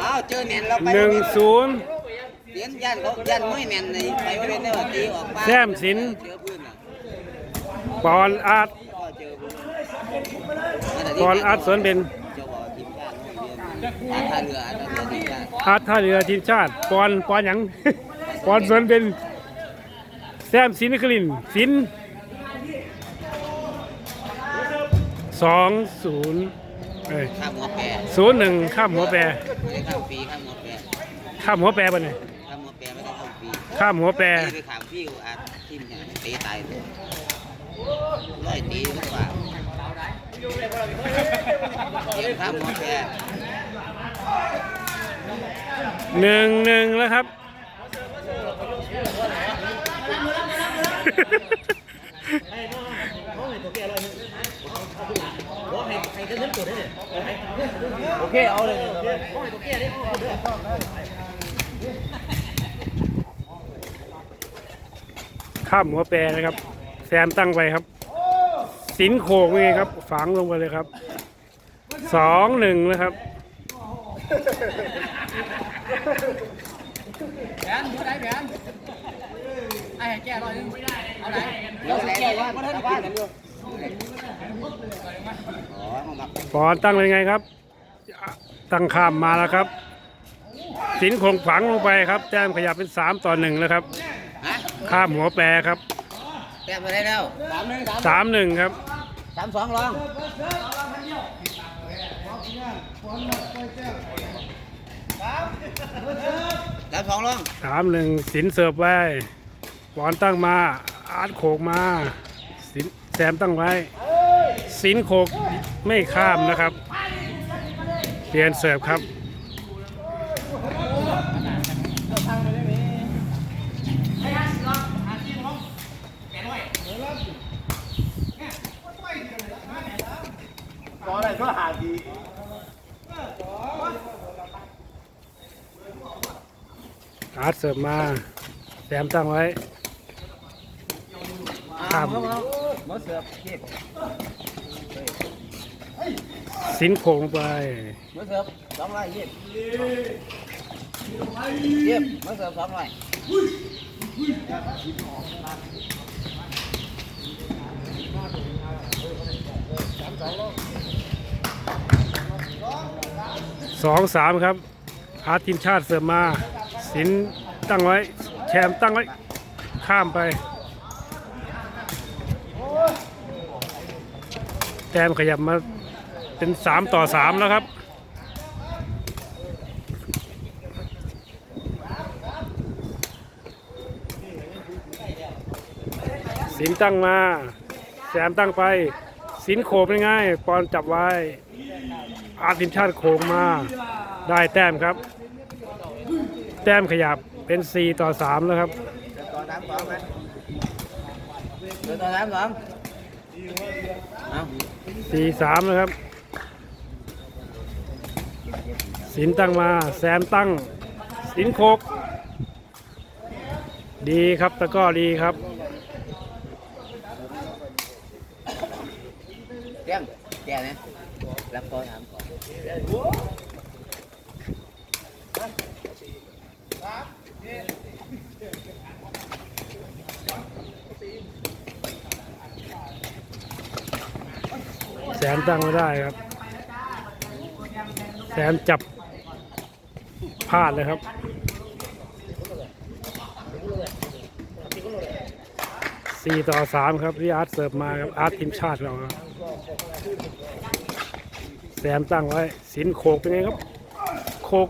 อ้าวเจอเนียนเราไปหนึ่งศูนย์เสียนยันเขายันไม่เนียนเลยไปว่าเป็นได้ว่าตีออกมาแซมสินเจอพื้นอะปอนอาร์ตก็เจอพื้นปอนอาร์ตสวนเบนเจ้าบอกทีมชาติอาท่าเรืออาท่าเรือทีมชาติอาร์ตท่าเรือทีมชาติปอนปอนหยังปอนสวนเบนแซมสินคลินสิน สองศูนย์เอ้ยข้ามหัวแปรศูนย์หนึ่งข้ามหัวแปรไม่ได้ข้ามปีข้ามหัวแปรข้ามหัวแปรปะเนี่ยข้ามหัวแปรไม่ได้ข้ามปีข้ามหัวแปรตีไปขามพี่อาทีมเนี่ยตีตายเลยร้อยตีดีกว่าเสียงข้ามหัวแปรหนึ่งหนึ่งแล้วครับ โอเค เอาเลยข้ามหัวแปรนะครับ แซมตั้งไปครับ สินโขกไงครับ ฝังลงไปเลยครับ สองหนึ่งนะครับแผนผู้ใดแผนไอ้แก้ร้อยนึงไม่ได้เอาไหนเดี๋ยวแก่ว่าบ้านบ้านว่าหมัก ปอนตั้งเป็นไงครับ ตั้งข้ามมาแล้วครับ สินโคงฝังลงไปครับ แต้มขยับเป็นสามต่อหนึ่งแล้วครับฮะข้ามหัวแปรครับ แต้มไปได้แล้วสามหนึ่งสามหนึ่งครับสามสองลองสามสองลองสามหนึ่งสินเสิร์ฟไว้ปอนตั้งมาอาร์ตโขกมาสินแซมตั้งไว้สินโขก ไม่ข้ามนะครับเปลี่ยนเสิร์ฟครับอาร์ตเสิร์ฟมาแซมตั้งไว้ข้ามมาเสือบเก็บ สินโขงไปมาเสือบสองร้อยเย็บเย็บมาเสือบสองร้อยสองสามครับ อาร์ตทีมชาติเสิร์ฟมา สินตั้งไว้ แชมป์ตั้งไว้ ข้ามไป แต้มขยับมา เป็นสามต่อสามแล้วครับ สินตั้งมาแซมตั้งไป สินโขบง่ายๆปอนจับไว้ อาร์ตทีมชาติโขงมาได้แต้มครับ แต้มขยับเป็น4ต่อ3แล้วครับต่อสามสองไหมเดินต่อสามสองเอา4 3นะครับ สินตั้งมา แซมตั้ง สินโคก ดีครับตะกร้อดีครับเตี้ยงแก่เนี่ยรับต่อสามก่อนแซมตั้งไม่ได้ครับ แซมจับพลาดเลยครับ สี่ต่อสามครับที่อาร์ตเสิร์ฟมาครับอาร์ตทีมชาติเราครับแซมตั้งไว้ สินโขกเป็นไงครับ โขก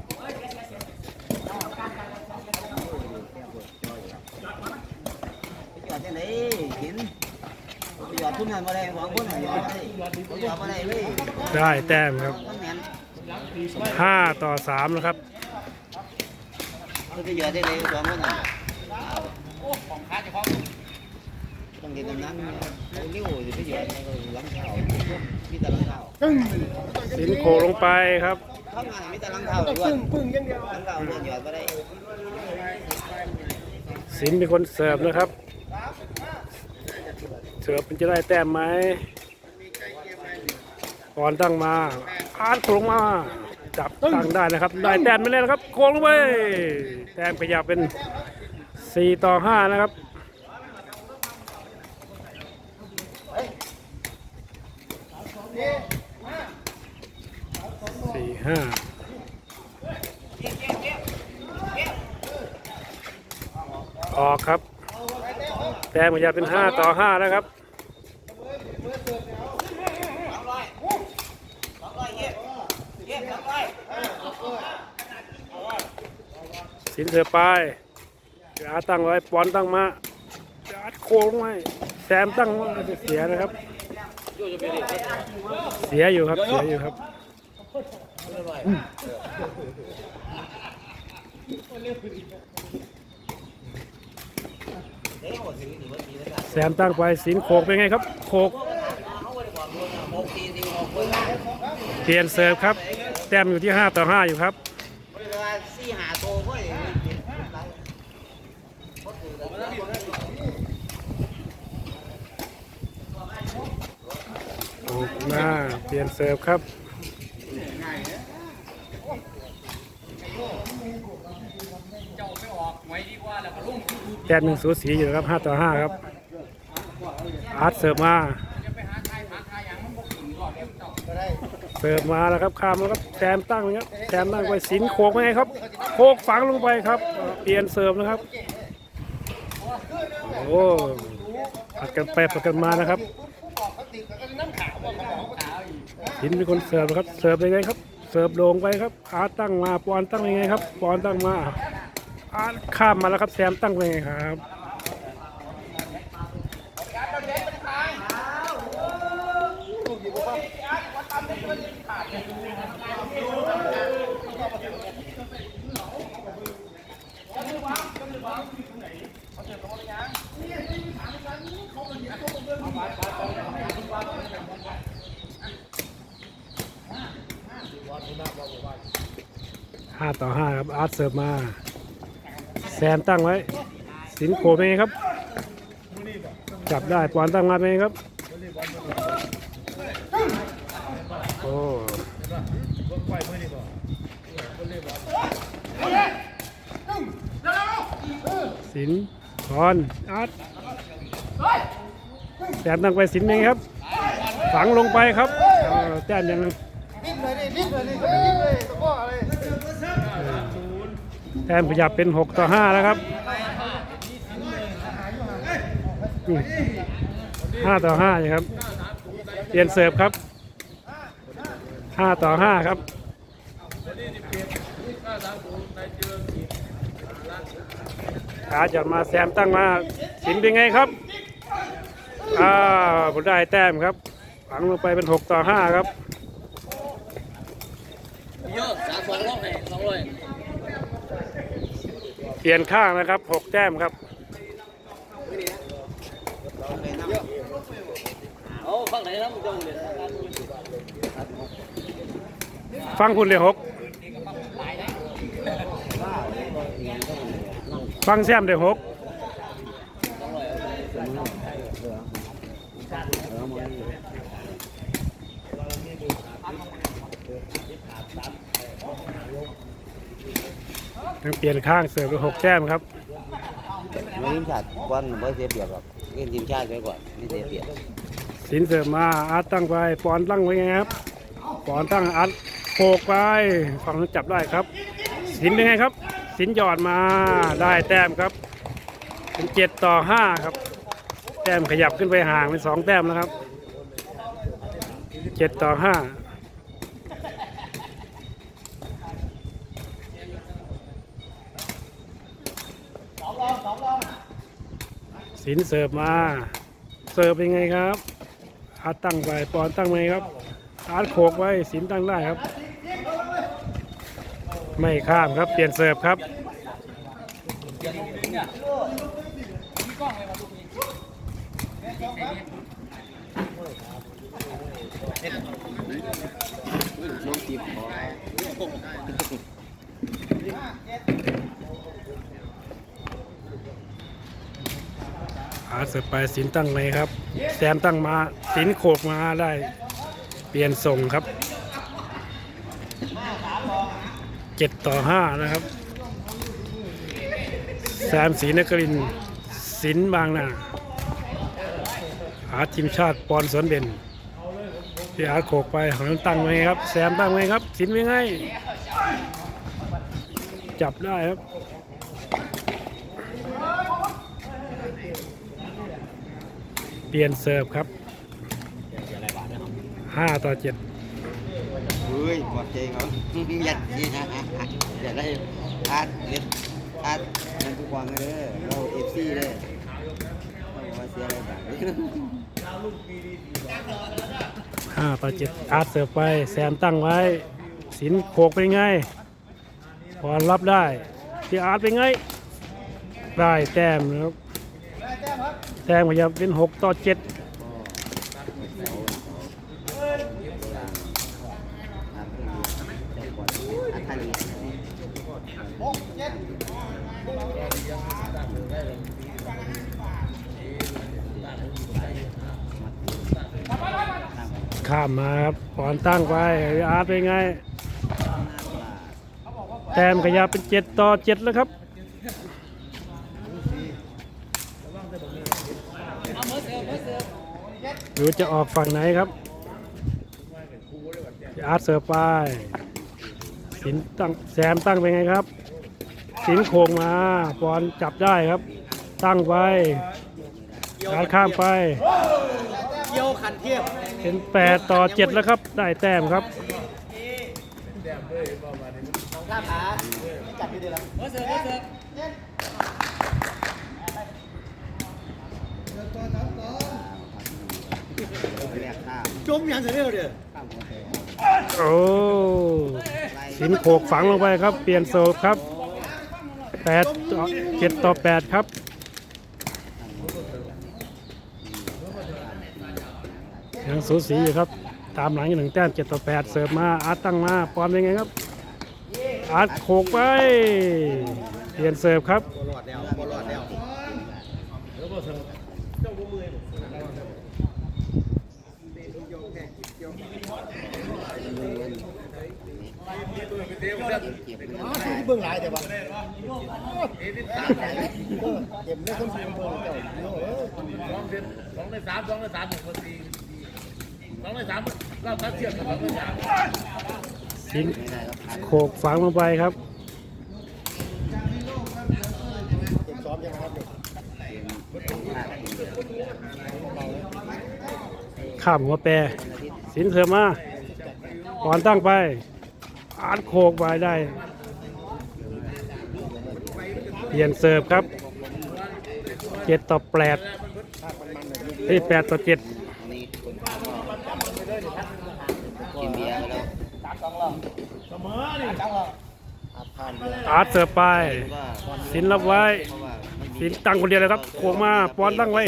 ได้แต้มครับ ห้าต่อสามนะครับมันไปจอดได้เลยสองคนน่ะต้องเก็บน้ำเนี่ยเอานิ้วอยู่ไปจอดในก็หลังเท้ามีแต่หลังเท้าสินโขกลงไปครับทำงานมีแต่หลังเท้าด้วยปึ้งยังเดียวหลังเท้าเดินจอดมาได้สินเป็นคนเสิร์ฟนะครับ เสิร์ฟมันจะได้แต้มไหมปอนตั้งมาอาร์ตโค้งมา จับตั้งได้นะครับ ได้แต้มไม่เล่นนะครับ โค้งลงไปแต้มขยับเป็น 4 ต่อ 5 นะครับสี่ห้าออกครับ แต้มขยับเป็น 5 ต่อ 5 นะครับ สินเสือไปอาตั้งไว้ปอนตั้งมาอาโค้งไว้แซมตั้งไว้เสียนะครับ เสียอยู่ครับ เสียอยู่ครับแซมตั้งไปสินโขกเป็นไงครับ โขกเปลี่ยนเสิร์ฟครับ แต้มอยู่ที่ 5 ต่อ 5 อยู่ครับ สี่หาโตก็อย่างนี้ โขก มาเปลี่ยนเสิร์ฟครับเจ้าไม่ออกไว้ดีกว่าแต้มหนึ่งสูสีอยู่ครับ5ต่อ5ครับอาร์ตเสิร์ฟมาเสิร์ฟมาแล้วครับข้ามแล้วครับแซมตั้งนะครับแซมตั้งไปสินโขกไงครับโขกฝังลงไปครับ เปลี่ยนเสิร์ฟนะครับโอ้ผัดกันไปผัดกันมานะครับ สินเป็นคนเสิร์ฟนะครับ เสิร์ฟยังไงครับ เสิร์ฟโด่งไปครับ อาร์ตตั้งมาปอนตั้งยังไงครับปอนตั้งมาอาร์ตข้ามมาแล้วครับแซมตั้งเป็นไงครับ ห้าต่อห้าครับอาร์ตเสิร์ฟมาแซมตั้งไว้ สินโขเป็นไงครับ จับได้ปอนตั้งมาเป็นไงครับ โอ้สินปอนอาร์ตแซมตั้งไปสินเป็นไงครับ ฝังลงไปครับเออแต้มยัง แต้มขยับเป็น 6 ต่อ 5 แล้วครับอืม5ต่อ5เลยครับ เปลี่ยนเสิร์ฟครับ5ต่อ5ครับขาจัดมาแซมตั้งมาสินเป็นไงครับอ่าผมได้แต้มครับฝังลงไปเป็น6ต่อ5ครับเยอะสามสองร้อยสองร้อย เปลี่ยนข้างนะครับหกแต้มครับฟังไหนนะมึงจะเรียนฟังคุณเลยหกฟังแซมเลยหก ยังเปลี่ยนข้างเสิร์ฟเป็นหกแต้มครับทีมชาติก่อนไม่เสียเปรียบหรอกเล่นทีมชาติไปก่อนไม่เสียเปรียบสินเสิร์ฟมาอาร์ตตั้งไปปอนตั้งไว้ไงครับปอนตั้งอาร์ตโขกไปฝั่งนั้นจับได้ครับ สินเป็นไงครับ สินหยอดมาได้แต้มครับ เป็นเจ็ดต่อห้าครับ แต้มขยับขึ้นไปห่างเป็นสองแต้มแล้วครับเจ็ดต่อห้า สินเสิร์ฟมา เสิร์ฟเป็นไงครับอาร์ตตั้งไปปอนตั้งไว้ครับอาร์ตโขกไว้สินตั้งได้ครับ ไม่ข้ามครับเปลี่ยนเสิร์ฟครับ อาร์ตเสิร์ไปสินตั้งไว้ครับ แซมตั้งมาสินโขกมาได้ เปลี่ยนส่งครับเจ็ดต่อห้านะครับ แซมศรีนครินสินบางนาอาร์ตทีมชาติปอนสวนเด่นพี่อาร์ตโขกไปของนั้นตั้งไว้ครับ แซมตั้งไว้ครับ สินไว้ไงจับได้ครับ เปลี่ยนเสิร์ฟครับห้าต่อเจ็ดเฮ้ยปลอดใจเขายัดยีนะอย่าได้อาร์ตเล็ดอาร์ตนั่นทุกวันเลยเราเอฟซีเลยเราบอกว่าเสียอะไรแบบนี้ห้าต่อเจ็ดอาร์ตเสิร์ฟไปแซมตั้งไว้ สินโขกเป็นไงพอรับได้ที่อาร์ตเป็นไง ได้แต้มนะครับ แต้มก็จะเป็นหกต่อเจ็ดข้ามมาครับปอนตั้งไปอาร์ตเป็นไง แต้มขยับเป็นเจ็ดต่อเจ็ดแล้วครับ ดูจะออกฝั่งไหนครับอาร์ตเสือร์ไปสินตั้งแซมตั้งเป็นไงครับ สินโค้งมาปอนจับได้ครับ ตั้งไปอาร์ตข้ามไปเยี่ยวขันเทียบเป็นแปดต่อเจ็ดแล้วครับ ได้แต้มครับข้ามขาจับอยู่ดีแล้วเบอร์เสิร์ฟเบอร์เสิร์ฟ แรกข้ามจมยังเสียเดียวเดียวข้ามหัวแตโอ้สินโขกฝังลงไปครับ เปลี่ยนโซลครับแปดเจ็ดต่อแปดครับยังสูสีอยู่ครับ ตามหลังอยู่หนึ่งแต้มเจ็ดต่อแปดเสิร์ฟมาอาร์ตตั้งมาปอนเป็นไงครับอาร์ตโขกไป เปลี่ยนเสิร์ฟครับบอลอดแล้วบอลอดแล้ว เก็บไปเลยที่เบื้องหลายแต่ว่าเก็บเล่นคนสูงเบื้องเจ้าสองเดือนสองในสามสองในสามหนึ่งคนสี่สองในสามเราตัดเทียบกับสองในสามสินไม่ได้ครับโขกฝังลงไปครับซ้อมยังครับข้ามหัวแปร สินเสิร์ฟมาปอนตั้งไปอาร์ตโขกไปได้ เปลี่ยนเสิร์ฟครับเจ็ดต่อแปดเอ้แปดต่อเจ็ดกินเบียร์แล้วอาผ่านเลยอาร์ตเสิร์ฟไป สินรับไว้ สินตั้งคนเดียวเลยครับโขกมาปอนตั้งไว้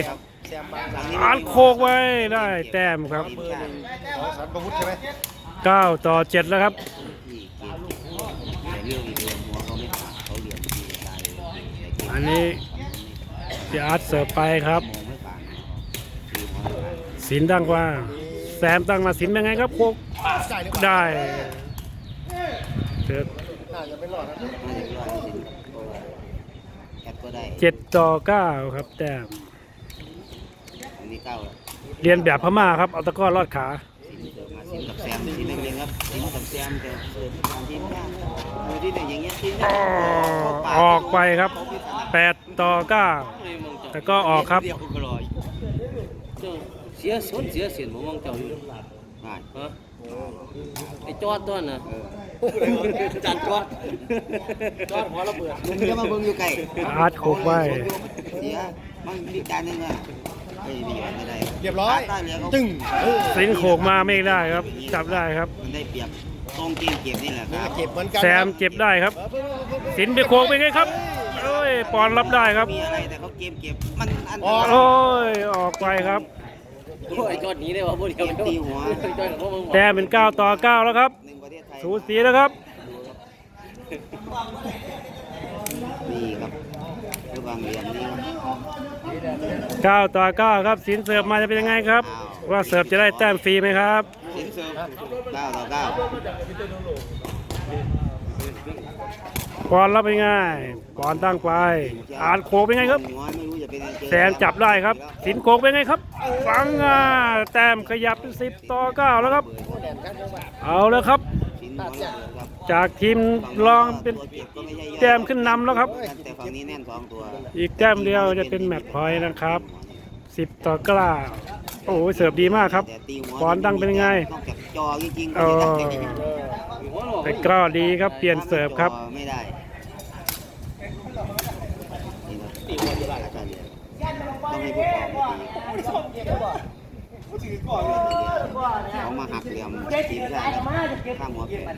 แซมบางหลังอาร์ตโขกไว้ได้แต้มครับทีมชาติของสันประวุฒิใช่ไหม9ต่อ7แล้วครับที่เกมแต่เรื่องอีกเรื่องหัวเขาไม่ขาดเขาเหลี่ยมทีตายเลยอันนี้พี่อาร์ตเสิร์ฟไปครับมองไม่ผ่านทีมเขาไม่ผ่านสินตั้งกว่าแซมตั้งมาสินเป็นไงครับโคกได้หรือเปล่าได้เสิร์ฟน่าจะไม่รอดนะน่าจะรอดจริงเพราะว่าแอปก็ได้เจ็ดต่อเก้าครับแต้ม อันนี้เก้าแล้วเรียนแบบพม่าครับเอาตะกร้อรอดขาสินเกิดมาสินกับแซมสินเล็กๆครับสินกับแซมแต่เกิดทางทีมชาติมือที่หนึ่งอย่างเงี้ยทีมชาอติออกไปครับ8ต่อ9แต่ก็ออกครับเดียวก็รอเจ้าเสียสนเสียเสียนผมมองเจ้าอยู่ง่ายฮะไอ้จอดตัวน่ะเออจัดจอดจอดหัวระเบิดลุงจะมาเบิ่งอยู่ไกลอาร์ตโขกไว้เสียมันมีการหนึงอะเฮ้ย ไม่ยอมไม่ได้เรียบร้อยได้แล้วจึ้งสินโขกมาไม่ได้ครับ จับได้ครับ มันได้เปรียบตรงเกมเก็บนี่แหละครับเก็บเหมือนกันแซมเจ็บได้ครับ สินไปโขกเป็นไงครับโอ้ยปอนรับได้ครับมีอะไรแต่เขาเกมเก็บมันอันตอ๋อรายโอ้ยออกไปครับไอ้จอดหนีได้วะพวกเดียวเกมตีหัวไอ้จอดเขามึงแต้มเป็น 9 ต่อ 9 แล้วครับ หนึ่งประเทศไทยสูสีแล้วครับ นี่ครับคือบางเหรียญนี่ 9ต่อ9ครับสินเสิร์ฟมาจะเป็นยังไงครับ ว่าเสิร์ฟจะได้แต้มฟรีไหมครับสินเสริมเก้าต่อเก้าปอนรับเป็นไงปอนตั้งไปอ่าร์ตโคกเป็นไงครับน้อยไม่รู้จะเป็นไงจอแสนจับได้ครับ สินโคกเป็นไงครับฟังอ่าแต้มขยับเป็นสิบต่อเก้าแล้วครับ เอาแล้วครับ จากทีมรองเป็นแต้มขึ้นนำแล้วครับ แต่ฝั่งนี้แน่นสองตัวอีกแต้มเดียวจะเป็นแมตช์พอยต์นะครับสิบต่อเก้าโอ้โหเสิร์ฟดีมากครับแต่ตีหัวปอนตั้งเป็นไง นอกจากจอจริงๆเออ แต่ก็ดีครับเปลี่ยนเสิร์ฟครับจอไม่ได้นี่นะตีหัวจะได้อาจารย์เนี่ยต้องให้ผู้กองตี เขามาหักเหลี่ยมทีมได้ข้ามหัวแขน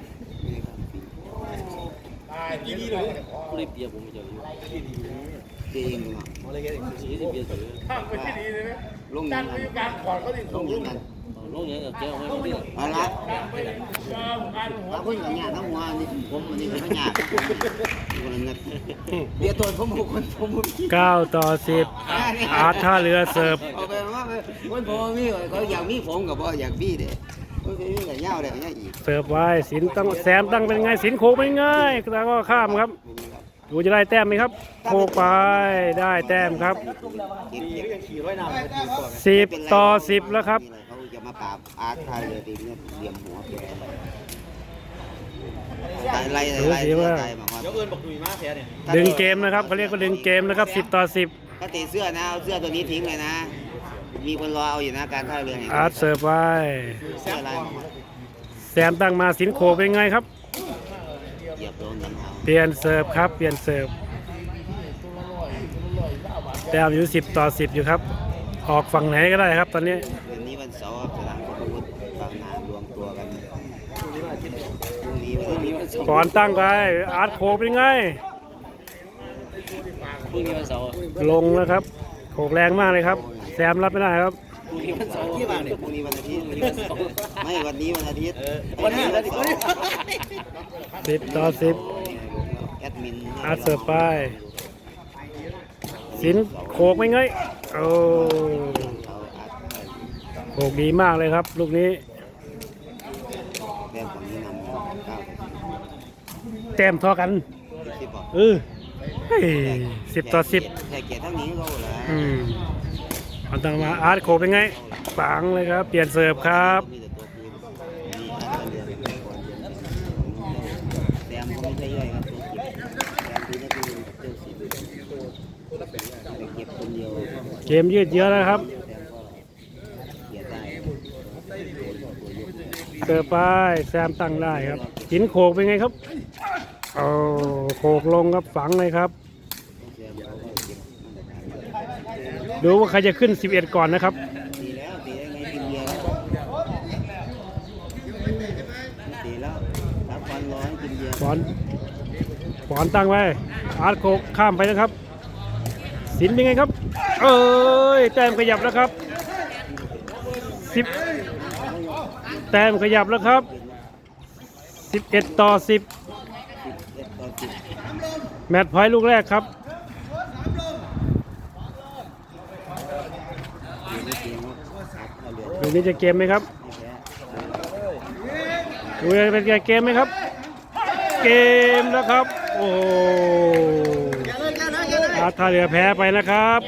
ผู้ได้เปรียบผมไม่เจออยู่จริงเนาะสีที่เปรียบเจอข้างไปที่ดีเลยไหมลงอตั้ยังงไปนั้นอยู่กลางขอดเขาดิลงอยังนั้นลงอย่างเจ้าไม่ได้เอาละกลางกลางหัวเราเพิ่งกับหยาทั้งหัวนี่ผมอันนี้ก็หยาคนละเงินเดี๋ยวตัวผมบุกคนผมบุกเก้าต่อสิบอาร์ตท่าเรือเสิร์ฟ เอาไปว่าคนผมมีเขาอยากมีผมกับพ่ออยากมีเด้คนมีแต่ยาวเลยเนี่ยอีกเสิร์ฟไว้สินตั้งแซมตั้งเป็นไงสินโคกเป็นไงแล้วก็ข้ามครับ ดูจะได้แต้มไหมครับโคกไปได้แต้มครับสิบต่อสิบแล้วครับเขาจะมาปราบอาร์ตไทยเลยทีนี้เหลี่ยมหัวแกตายไล่ไล่ไล่มาว่าดึงเกมนะครับเขาเรียกว่าดึงเกมนะครับสิบต่อสิบถ้าตีเสื้อนะเอาเสื้อตัวนี้ทิ้งเลยนะ มีคนรอเอาอยู่นะการท่าเรือแห่งอาร์ตเสิร์ฟไว้เสื้อลายมาแซมตั้งมาสินโคกเป็นไงครับ เหยียบโดนกันเอาเปลี่ยนเสิร์ฟครับ เปลี่ยนเสิร์ฟแต้มอยู่สิบต่อสิบอยู่ครับ ออกฝั่งไหนก็ได้ครับตอนนี้วันนี้วันเสาร์ครับสนามพระพุทธบางนารวมตัวกันพรุ่งนี้วันอาทิตย์พรุ่งนี้วันนี้วันเสาร์ก่อนตั้งไปอาร์ตโคกเป็นไง พรุ่งนี้วันเสาร์ลงแล้วครับโขกแรงมากเลยครับ แซมรับไม่ได้ครับพรุ่งนี้วันเสาร์ที่บ้านเนี่ยพรุ่งนี้วันอาทิตย์ไม่วันนี้วันอาทิตย์วันนี้วันเสาร์สิบต่อสิบแอดมินอาร์ตเสิร์ฟไปสินโขกไม่ไงโอ้เอาอาร์ตให้โขกดีมากเลยครับลูกนี้แต้มฝั่งนี้นำเก้าแต้มเท่ากันสิบบอกเออสิบต่อสิบแค่เกียรติทั้งนี้ก็เหรออืม เอาตังมาอาร์ตโขเป็นไงปังเลยครับ เปลี่ยนเสิร์ฟครับเกมยืดเยอะนะครับเสิร์ฟไปแซมตั้งได้ครับหินโขกเป็นไงครับโอ้โขกลงครับฝังเลยครับ แต้มเขาก็เก็บมาตรฐาน ดูว่าใครจะขึ้น 11 ก่อนนะครับตีแล้วตีได้ไงกินเบียร์แล้วตีแล้วรับฟันร้อนกินเบียร์ปอนปอนตั้งไว้ อาร์ตโคข้ามไปนะครับ สินเป็นไงครับ เอ้ย แต้มขยับแล้วครับ10แต้มขยับแล้วครับ 11 ต่อ 10เอ็ดต่อสิบแมตช์พอยต์ลูกแรกครับ อยู่ในเกมครับเอาเหลือ ลูก นี้จะเกมไหมครับไม่แพ้ดูจะเป็นไงเกมไหมครับ เกมแล้วครับ โอ้โหอาร์ตท่าเรือแพ้ไปนะครับ